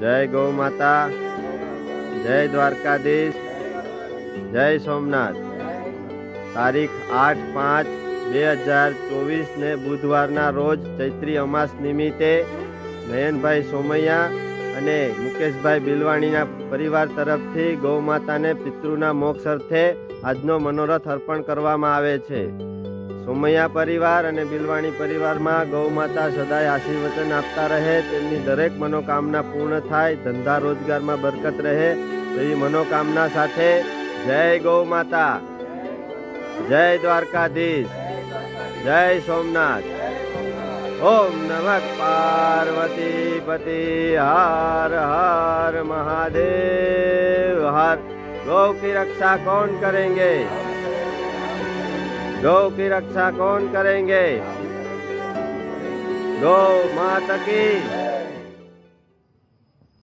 જય ગૌ માતા, જય દ્વારકાધીશ, જય સોમનાથ. તારીખ આઠ પાંચ બે હજાર ચોવીસને બુધવારના રોજ ચૈત્રી અમાસ નિમિત્તે નયનભાઈ સોમૈયા અને મુકેશભાઈ બિલવાણીના પરિવાર તરફથી ગૌ માતાને પિતૃના મોક્ષ અર્થે આજનો મનોરથ અર્પણ કરવામાં આવે છે. સોમૈયા પરિવાર અને બિલવાણી પરિવારમાં ગૌ માતા સદાય આશીર્વચન આપતા રહે, તેમની દરેક મનોકામના પૂર્ણ થાય, ધંધા રોજગારમાં બરકત રહે તેવી મનોકામના સાથે જય ગૌ માતા, જય દ્વારકાધીશ, જય સોમનાથ, ઓમ નમઃ પાર્વતી પતિ હાર હાર મહાદેવ, હાર, ગૌ કી રક્ષા કોણ કરેંગે? गौ की रक्षा कौन करेंगे गौ माता की